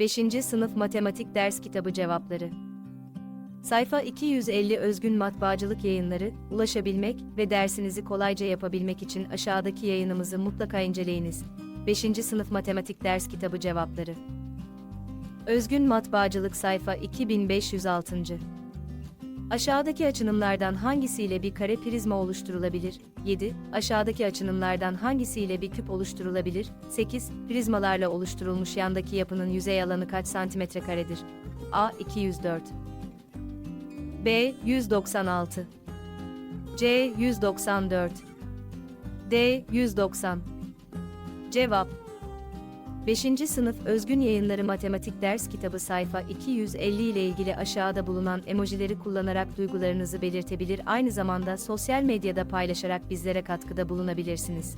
5. Sınıf Matematik Ders Kitabı Cevapları Sayfa 250 Özgün Matbaacılık Yayınları, ulaşabilmek ve dersinizi kolayca yapabilmek için aşağıdaki yayınımızı mutlaka inceleyiniz. 5. Sınıf Matematik Ders Kitabı Cevapları Özgün Matbaacılık sayfa 2506. Aşağıdaki açınımlardan hangisiyle bir kare prizma oluşturulabilir? 7. Aşağıdaki açınımlardan hangisiyle bir küp oluşturulabilir? 8. Prizmalarla oluşturulmuş yandaki yapının yüzey alanı kaç santimetre karedir? A. 204 B. 196 C. 194 D. 190 Cevap 5. Sınıf Özgün Yayınları Matematik Ders Kitabı sayfa 250 ile ilgili aşağıda bulunan emojileri kullanarak duygularınızı belirtebilir aynı zamanda sosyal medyada paylaşarak bizlere katkıda bulunabilirsiniz.